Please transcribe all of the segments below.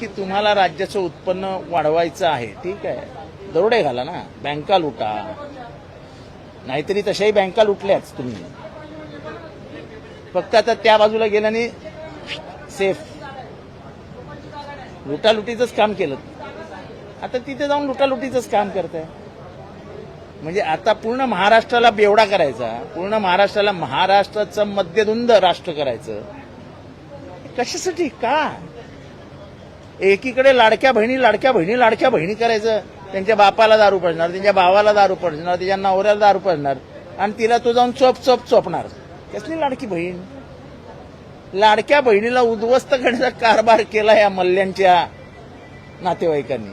की तुम्हाला राज्याचं उत्पन्न वाढवायचं आहे. ठीक आहे. दरोडे घाला ना. बँका लुटा. नाहीतरी तशाही बँका लुटल्याच तुम्ही. फक्त आता त्या बाजूला गेल्याने सेफ लुटालुटीचंच काम केलं. आता तिथे जाऊन लुटालुटीचंच काम करताय. म्हणजे आता पूर्ण महाराष्ट्राला बेवडा करायचा. पूर्ण महाराष्ट्राला महाराष्ट्राचं मध्यधुंद राष्ट्र करायचं. कशासाठी? का? एकीकडे लाडक्या बहिणी लाडक्या बहिणी लाडक्या बहिणी करायचं. त्यांच्या बापाला दारू पडणार त्यांच्या भावाला दारू पडणार त्याच्या नवऱ्याला दारू पडणार. आणि तिला तो जाऊन चोप चोप चोपणार. कसली लाडकी बहीण? लाडक्या बहिणीला उद्ध्वस्त करण्याचा कारभार केला या मल्ल्यांच्या नातेवाईकांनी.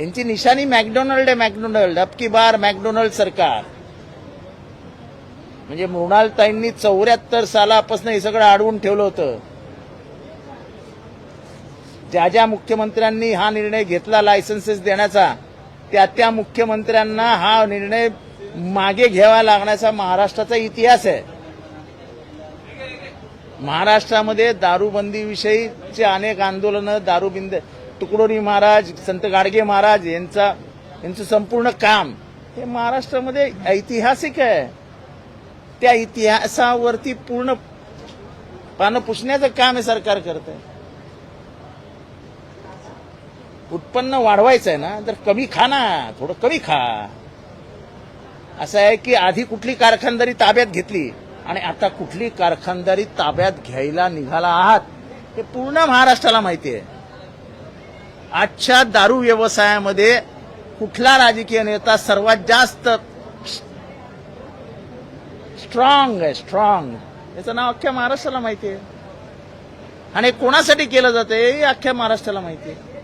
यांची निशाणी मॅकडोनाल्ड आहे मॅकडोनल्ड. अबकी बार मॅकडोनाल्ड सरकार. म्हणजे मृणालताईंनी चौऱ्याहत्तर सालापासून हे सगळं अडवून ठेवलं होतं. ज्या ज्या मुख्यमंत्र्यांनी हा निर्णय घेतला लायसन्सेस देण्याचा त्या त्या मुख्यमंत्र्यांना हा निर्णय मागे घ्यावा लागण्याचा महाराष्ट्राचा इतिहास आहे. महाराष्ट्रामध्ये दारूबंदीविषयीचे अनेक आंदोलनं दारूबिंद तुकडोरी महाराज संत गाडगे महाराज यांचा यांचं संपूर्ण काम हे महाराष्ट्रामध्ये ऐतिहासिक आहे. त्या इतिहासावरती पूर्ण पानं पुसण्याचं काम हे सरकार करत आहे उत्पन्न वाढवायचं आहे ना तर कमी खा ना थोडं कमी खा. असं आहे की आधी कुठली कारखानदारी ताब्यात घेतली आणि आता कुठली कारखानदारी ताब्यात घ्यायला निघाला आहात हे पूर्ण महाराष्ट्राला माहिती आहे. आजच्या दारू व्यवसायामध्ये कुठला राजकीय नेता सर्वात जास्त स्ट्रॉंग आहे स्ट्रॉंग याचं नाव अख्ख्या महाराष्ट्राला माहिती आहे. आणि कोणासाठी केलं जाते हे अख्ख्या महाराष्ट्राला माहिती आहे.